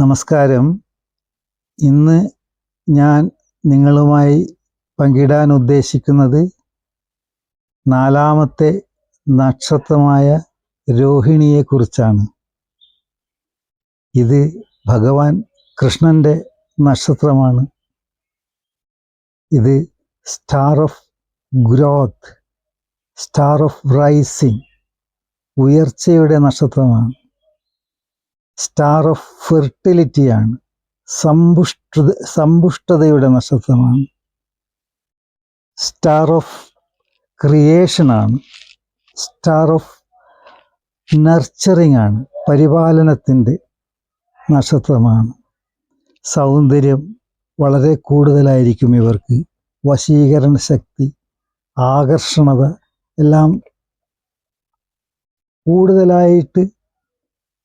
നമസ്കാരം. ഇന്ന് ഞാൻ നിങ്ങളുമായി പങ്കിടാൻ ഉദ്ദേശിക്കുന്നത് നാലാമത്തെ നക്ഷത്രമായ രോഹിണിയെക്കുറിച്ചാണ്. ഇത് ഭഗവാൻ കൃഷ്ണന്റെ നക്ഷത്രമാണ്. ഇത് star of growth star of rising ഉയർച്ചയുടെ നക്ഷത്രമാണ്. സ്റ്റാർ ഓഫ് ഫെർട്ടിലിറ്റിയാണ് സമ്പുഷ്ട സമ്പുഷ്ടതയുടെ നക്ഷത്രമാണ്. സ്റ്റാർ ഓഫ് ക്രിയേഷനാണ് സ്റ്റാർ ഓഫ് നർച്ചറിങ് ആണ്. പരിപാലനത്തിന്റെ നക്ഷത്രമാണ്. സൗന്ദര്യം വളരെ കൂടുതലായിരിക്കും ഇവർക്ക്. വശീകരണ ശക്തി ആകർഷണത എല്ലാം കൂടുതലായിട്ട്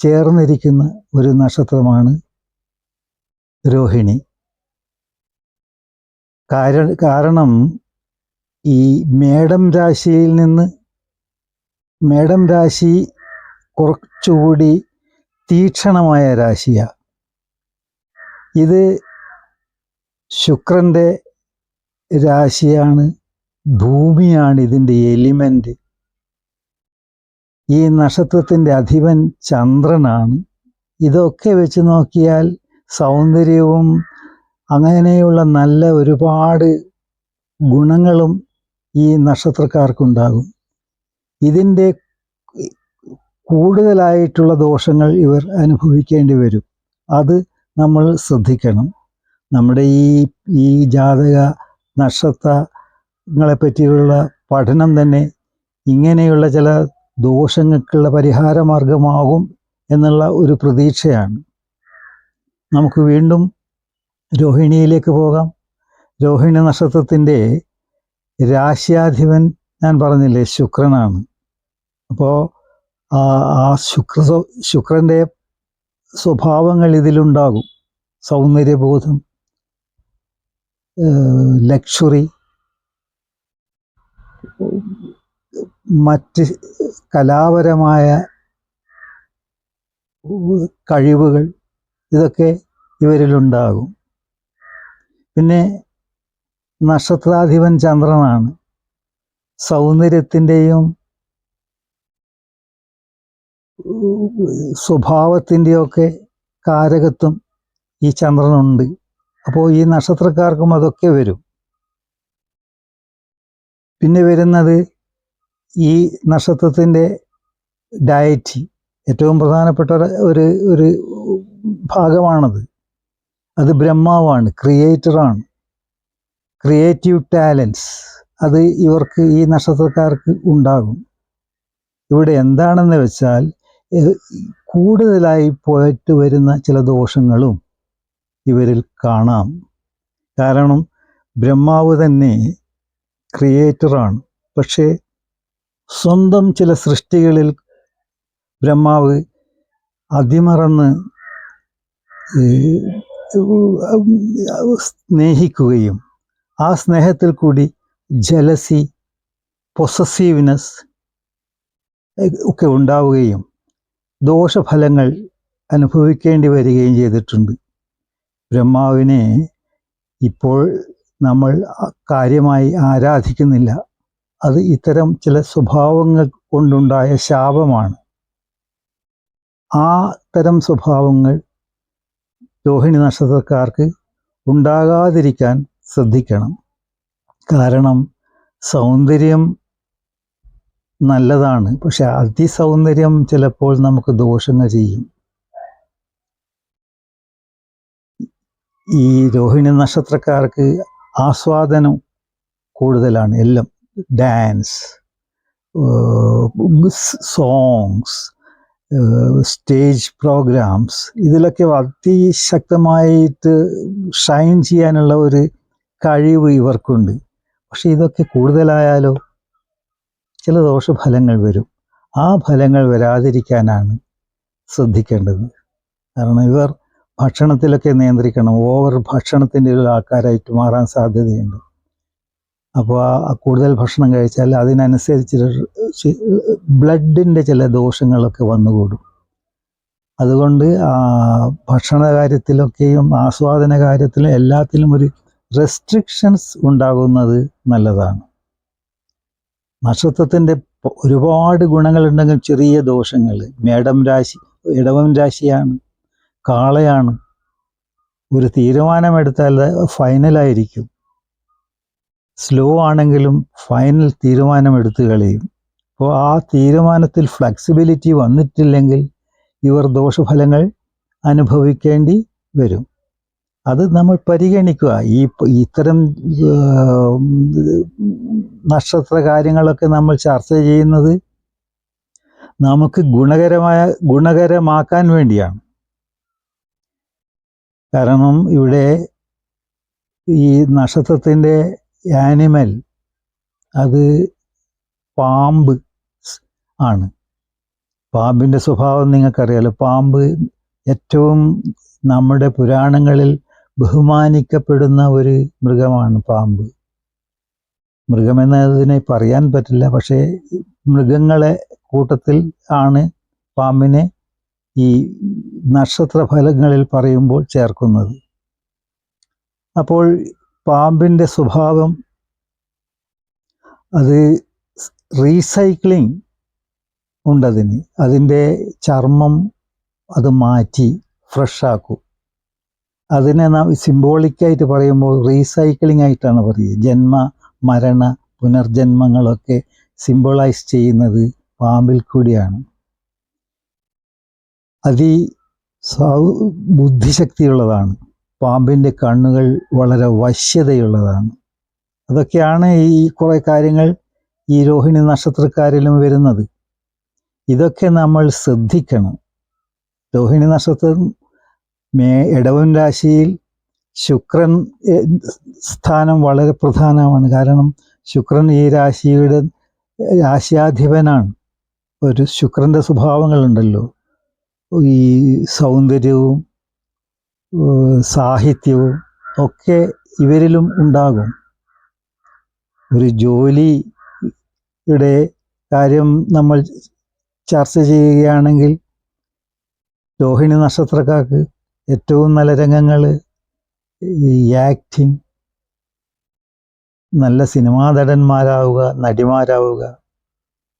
ചേർന്നിരിക്കുന്ന ഒരു നക്ഷത്രമാണ് രോഹിണി. കാര- കാരണം ഈ മേടം രാശിയിൽ നിന്ന് മേടം രാശി കുറച്ചുകൂടി തീക്ഷണമായ രാശിയാണ് ഇത് ശുക്രന്റെ രാശിയാണ് ഭൂമിയാണ് ഇതിന്റെ എലിമെന്റ് ഈ നക്ഷത്രത്തിന്റെ അധിപൻ ചന്ദ്രനാണ്. ഇതൊക്കെ വെച്ച് നോക്കിയാൽ സൗന്ദര്യവും അങ്ങനെയുള്ള നല്ല ഒരുപാട് ഗുണങ്ങളും ഈ നക്ഷത്രക്കാർക്കുണ്ടാകും. ഇതിന്റെ കൂടുതലായിട്ടുള്ള ദോഷങ്ങൾ ഇവർ അനുഭവിക്കേണ്ടി വരും. അത് നമ്മൾ ശ്രദ്ധിക്കണം. നമ്മുടെ ഈ ഈ ജാതക നക്ഷത്രങ്ങളെ പറ്റിയുള്ള പഠനം തന്നെ ഇങ്ങനെയുള്ള ചില ദോഷങ്ങൾക്കുള്ള പരിഹാര മാർഗമാകും എന്നുള്ള ഒരു പ്രതീക്ഷയാണ്. നമുക്ക് വീണ്ടും രോഹിണിയിലേക്ക് പോകാം. രോഹിണി നക്ഷത്രത്തിന്റെ രാശ്യാധിപൻ ഞാൻ പറഞ്ഞില്ലേ ശുക്രനാണ്. അപ്പോൾ ആ ആ ശുക്ര ശുക്രന്റെ സ്വഭാവങ്ങൾ ഇതിലുണ്ടാകും. സൗന്ദര്യബോധം ലക്ഷറി. മറ്റ് കലാപരമായ കഴിവുകൾ ഇതൊക്കെ ഇവരിലുണ്ടാകും. പിന്നെ നക്ഷത്രാധിപൻ ചന്ദ്രനാണ്. സൗന്ദര്യത്തിന്റെയും സ്വഭാവത്തിന്റെയൊക്കെ കാരകത്വം ഈ ചന്ദ്രനുണ്ട്. അപ്പോൾ ഈ നക്ഷത്രക്കാർക്കും അതൊക്കെ വരും. പിന്നെ വരുന്നത് ഈ നക്ഷത്രത്തിന്റെ ഡയറ്റി ഏറ്റവും പ്രധാനപ്പെട്ട ഒരു- ഒരു ഭാഗമാണത്. അത് ബ്രഹ്മാവാണ് ക്രിയേറ്ററാണ് ക്രിയേറ്റീവ് ടാലൻസ് അത് ഇവർക്ക് ഈ നക്ഷത്രക്കാർക്ക് ഉണ്ടാകും. ഇവിടെ എന്താണെന്ന് വെച്ചാൽ കൂടുതലായി പോയിട്ട് വരുന്ന ചില ദോഷങ്ങളും ഇവരിൽ കാണാം. കാരണം ബ്രഹ്മാവ് തന്നെ ക്രിയേറ്ററാണ് പക്ഷേ സ്വന്തം ചില സൃഷ്ടികളിൽ ബ്രഹ്മാവ് അതിമറന്ന് സ്നേഹിക്കുകയും ആ സ്നേഹത്തിൽ കൂടി ജലസി പൊസസീവ്നെസ് ഒക്കെ ഉണ്ടാവുകയും ദോഷഫലങ്ങൾ അനുഭവിക്കേണ്ടി വരികയും ചെയ്തിട്ടുണ്ട്. ബ്രഹ്മാവിനെ ഇപ്പോൾ നമ്മൾ കാര്യമായി ആരാധിക്കുന്നില്ല. അത് ഇത്തരം ചില സ്വഭാവങ്ങൾ കൊണ്ടുണ്ടായ ശാപമാണ്. ആ തരം സ്വഭാവങ്ങൾ രോഹിണി നക്ഷത്രക്കാർക്ക് ഉണ്ടാകാതിരിക്കാൻ ശ്രദ്ധിക്കണം. കാരണം സൗന്ദര്യം നല്ലതാണ് പക്ഷെ അതിസൗന്ദര്യം ചിലപ്പോൾ നമുക്ക് ദോഷങ്ങൾ ചെയ്യും. ഈ രോഹിണി നക്ഷത്രക്കാർക്ക് ആസ്വാദനം കൂടുതലാണ് എല്ലാം. ഡാൻസ് സോങ്സ് സ്റ്റേജ് പ്രോഗ്രാംസ് ഇതിലൊക്കെ അതിശക്തമായിട്ട് ഷൈൻ ചെയ്യാനുള്ള ഒരു കഴിവ് ഇവർക്കുണ്ട്. പക്ഷെ ഇതൊക്കെ കൂടുതലായാലോ? ചില ദോഷഫലങ്ങൾ വരും. ആ ഫലങ്ങൾ വരാതിരിക്കാനാണ് ശ്രദ്ധിക്കേണ്ടത്. കാരണം ഇവർ ഭക്ഷണത്തിലൊക്കെ നിയന്ത്രിക്കണം. ഓവർ ഭക്ഷണത്തിന്റെ ഒരു ആൾക്കാരായിട്ട് മാറാൻ സാധ്യതയുണ്ട്. അപ്പോൾ ആ കൂടുതൽ ഭക്ഷണം കഴിച്ചാൽ അതിനനുസരിച്ച് ബ്ലഡിന്റെ ചില ദോഷങ്ങളൊക്കെ വന്നുകൂടും. അതുകൊണ്ട് ആ, ഭക്ഷണ കാര്യത്തിലൊക്കെയും ആസ്വാദന കാര്യത്തിലും എല്ലാത്തിലും ഒരു റെസ്ട്രിക്ഷൻസ് ഉണ്ടാകുന്നത് നല്ലതാണ്. നക്ഷത്രത്തിന്റെ ഒരുപാട് ഗുണങ്ങളുണ്ടെങ്കിൽ ചെറിയ ദോഷങ്ങൾ. മേടം രാശി ഇടവം രാശിയാണ് കാളയാണ്. ഒരു തീരുമാനമെടുത്താൽ ഫൈനലായിരിക്കും സ്ലോ ആണെങ്കിലും ഫൈനൽ തീരുമാനമെടുത്ത് കളയും. അപ്പോൾ ആ തീരുമാനത്തിൽ ഫ്ലെക്സിബിലിറ്റി വന്നിട്ടില്ലെങ്കിൽ ഇവർ ദോഷഫലങ്ങൾ അനുഭവിക്കേണ്ടി വരും. അത് നമ്മൾ പരിഗണിക്കുക. ഈ ഇത്തരം നക്ഷത്ര കാര്യങ്ങളൊക്കെ നമ്മൾ ചർച്ച ചെയ്യുന്നത് നമുക്ക് ഗുണകരമായ ഗുണകരമാക്കാൻ വേണ്ടിയാണ്. കാരണം ഇവിടെ ഈ നക്ഷത്രത്തിന്റെ ആനിമൽ അത് പാമ്പ് ആണ്. പാമ്പിന്റെ സ്വഭാവം നിങ്ങൾക്കറിയാലോ. പാമ്പ് ഏറ്റവും നമ്മുടെ പുരാണങ്ങളിൽ ബഹുമാനിക്കപ്പെടുന്ന ഒരു മൃഗമാണ് പാമ്പ്. മൃഗമെന്നതിനെ പറയാൻ പറ്റില്ല. പക്ഷേ മൃഗങ്ങളെ കൂട്ടത്തിൽ ആണ് പാമ്പിനെ ഈ നക്ഷത്രഫലങ്ങളിൽ പറയുമ്പോൾ ചേർക്കുന്നത്. അപ്പോൾ പാമ്പിന്റെ സ്വഭാവം അത് റീസൈക്ലിംഗ് ഉണ്ടതിന്. അതിന്റെ ചർമ്മം അത് മാറ്റി ഫ്രഷാക്കും. അതിനെ നാം സിംബോളിക്കായിട്ട് പറയുമ്പോൾ റീസൈക്ലിംഗ് ആയിട്ടാണ് പറയുക. ജന്മ മരണ പുനർജന്മങ്ങളൊക്കെ സിംബോളൈസ് ചെയ്യുന്നത് പാമ്പിൽ കൂടിയാണ്. അതി ബുദ്ധിശക്തിയുള്ളതാണ്. പാമ്പിന്റെ കണ്ണുകൾ വളരെ വശ്യതയുള്ളതാണ്. അതൊക്കെയാണ് ഈ കുറേ കാര്യങ്ങൾ ഈ രോഹിണി നക്ഷത്രക്കാരിലും വരുന്നത്. ഇതൊക്കെ നമ്മൾ ശ്രദ്ധിക്കണം. രോഹിണി നക്ഷത്രം മേ ഇടവൻ രാശിയിൽ ശുക്രൻ സ്ഥാനം വളരെ പ്രധാനമാണ്. കാരണം ശുക്രൻ ഈ രാശിയുടെ രാശ്യാധിപനാണ്. ഒരു ശുക്രന്റെ സ്വഭാവങ്ങളുണ്ടല്ലോ. ഈ സൗന്ദര്യവും സാഹിത്യവും ഒക്കെ ഇവരിലും ഉണ്ടാകും. ഒരു ജോലിയുടെ കാര്യം നമ്മൾ ചർച്ച ചെയ്യുകയാണെങ്കിൽ രോഹിണി നക്ഷത്രക്കാർക്ക് ഏറ്റവും നല്ല രംഗങ്ങൾ ഈ ആക്ടിങ് നല്ല സിനിമാ നടന്മാരാവുക നടിമാരാവുക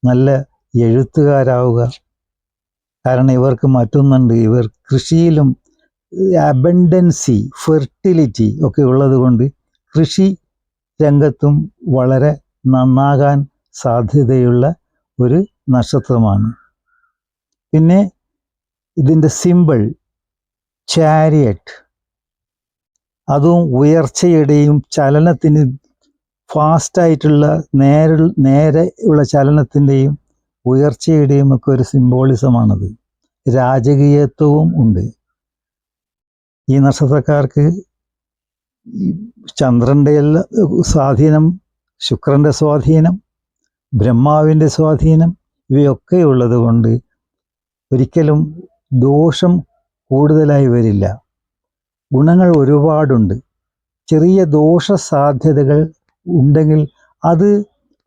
നല്ല എഴുത്തുകാരാവുക. കാരണം ഇവർക്ക് മറ്റൊന്നുണ്ട്. ഇവർ കൃഷിയിലും അബൻഡൻസി ഫെർട്ടിലിറ്റി ഒക്കെ ഉള്ളത് കൊണ്ട് കൃഷി രംഗത്തും വളരെ നന്നാകാൻ സാധ്യതയുള്ള ഒരു നക്ഷത്രമാണ്. പിന്നെ ഇതിന്റെ സിമ്പിൾ ചാരിയറ്റ് അതും ഉയർച്ചയുടെയും ചലനത്തിന് ഫാസ്റ്റായിട്ടുള്ള നേരെ നേരെ ഉള്ള ചലനത്തിന്റെയും ഉയർച്ചയുടെയും ഒക്കെ ഒരു സിംബോളിസമാണത് രാജകീയത്വവും ഉണ്ട്. ഈ നക്ഷത്രക്കാർക്ക് ചന്ദ്രന്റെ എല്ലാ സ്വാധീനം ശുക്രന്റെ സ്വാധീനം ബ്രഹ്മാവിന്റെ സ്വാധീനം ഇവയൊക്കെ ഉള്ളത് കൊണ്ട് ഒരിക്കലും ദോഷം കൂടുതലായി വരില്ല. ഗുണങ്ങൾ ഒരുപാടുണ്ട്. ചെറിയ ദോഷ സാധ്യതകൾ ഉണ്ടെങ്കിൽ അത്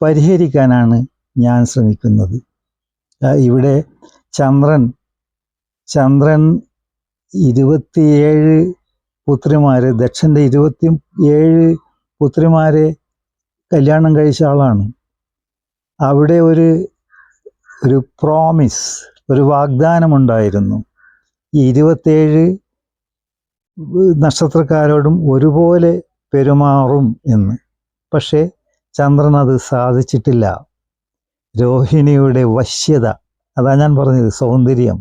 പരിഹരിക്കാനാണ് ഞാൻ ശ്രമിക്കുന്നത്. ഇവിടെ ചന്ദ്രൻ ചന്ദ്രൻ ഇരുപത്തിയേഴ് പുത്രിമാര് ദക്ഷന്റെ ഇരുപത്തി ഏഴ് പുത്രിമാരെ കല്യാണം കഴിച്ച ആളാണ്. അവിടെ ഒരു ഒരു പ്രോമിസ് ഒരു വാഗ്ദാനമുണ്ടായിരുന്നു. ഈ ഇരുപത്തേഴ് നക്ഷത്രക്കാരോടും ഒരുപോലെ പെരുമാറും എന്ന്. പക്ഷേ ചന്ദ്രൻ അത് സാധിച്ചിട്ടില്ല. രോഹിണിയുടെ വശ്യത അതാ ഞാൻ പറഞ്ഞത് സൗന്ദര്യം.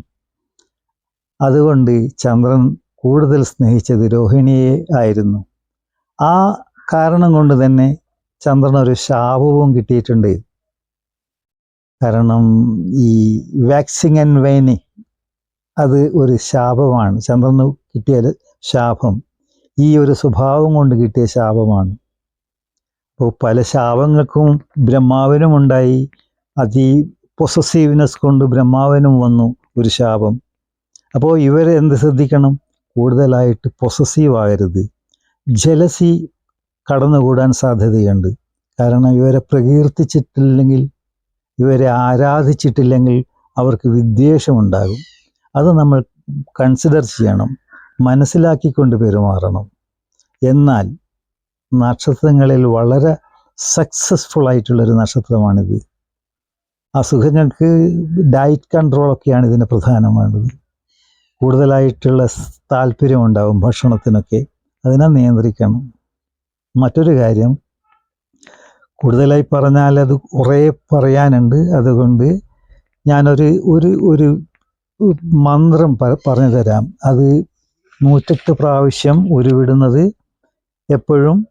അതുകൊണ്ട് ചന്ദ്രൻ കൂടുതൽ സ്നേഹിച്ചത് രോഹിണിയെ ആയിരുന്നു. ആ കാരണം കൊണ്ട് തന്നെ ചന്ദ്രൻ ഒരു ശാപവും കിട്ടിയിട്ടുണ്ട്. കാരണം ഈ വാക്സിങ് ആൻഡ് വൈനി അത് ഒരു ശാപമാണ്. ചന്ദ്രന് കിട്ടിയ ശാപം ഈ ഒരു സ്വഭാവം കൊണ്ട് കിട്ടിയ ശാപമാണ്. അപ്പോൾ പല ശാപങ്ങൾക്കും ബ്രഹ്മാവിനും ഉണ്ടായി അതി പൊസസീവ്നെസ് കൊണ്ട് ബ്രഹ്മാവിനും വന്നു ഒരു ശാപം. അപ്പോൾ ഇവർ എന്ത് ശ്രദ്ധിക്കണം? കൂടുതലായിട്ട് പൊസസീവ് ആകരുത്. ജലസി കടന്നുകൂടാൻ സാധ്യതയുണ്ട്. കാരണം ഇവരെ പ്രകീർത്തിച്ചിട്ടില്ലെങ്കിൽ ഇവരെ ആരാധിച്ചിട്ടില്ലെങ്കിൽ അവർക്ക് വിദ്വേഷമുണ്ടാകും. അത് നമ്മൾ കൺസിഡർ ചെയ്യണം. മനസ്സിലാക്കിക്കൊണ്ട് പെരുമാറണം. എന്നാൽ നക്ഷത്രങ്ങളിൽ വളരെ സക്സസ്ഫുൾ ആയിട്ടുള്ളൊരു നക്ഷത്രമാണിത്. അസുഖങ്ങൾക്ക് ഡയറ്റ് കൺട്രോളൊക്കെയാണ് ഇതിന് പ്രധാനമാണത്. കൂടുതലായിട്ടുള്ള താല്പര്യമുണ്ടാവും ഭക്ഷണത്തിനൊക്കെ. അതിനെ നിയന്ത്രിക്കണം. മറ്റൊരു കാര്യം കൂടുതലായി പറഞ്ഞാൽ അത് കുറേ പറയാനുണ്ട്. അതുകൊണ്ട് ഞാനൊരു ഒരു ഒരു മന്ത്രം പറഞ്ഞു തരാം. അത് നൂറ്റെട്ട് പ്രാവശ്യം ഉരുവിടുന്നത് എപ്പോഴും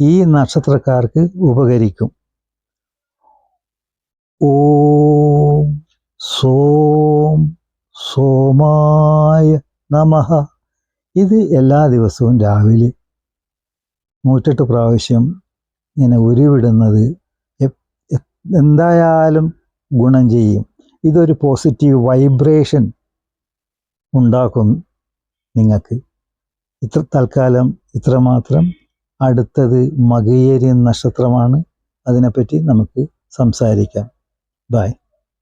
ഈ നക്ഷത്രക്കാർക്ക് ഉപകരിക്കും. ഓം സോം സോമായ നമഹ ഇത് എല്ലാ ദിവസവും രാവിലെ നൂറ്റെട്ട് പ്രാവശ്യം ഇങ്ങനെ ഉരുവിടുന്നത് എന്തായാലും ഗുണം ചെയ്യും. ഇതൊരു പോസിറ്റീവ് വൈബ്രേഷൻ ഉണ്ടാക്കും നിങ്ങൾക്ക്. ഇത്ര തൽക്കാലം ഇത്രമാത്രം. അടുത്തത് മകയേരി നക്ഷത്രമാണ്. അതിനെപ്പറ്റി നമുക്ക് സംസാരിക്കാം. ബൈ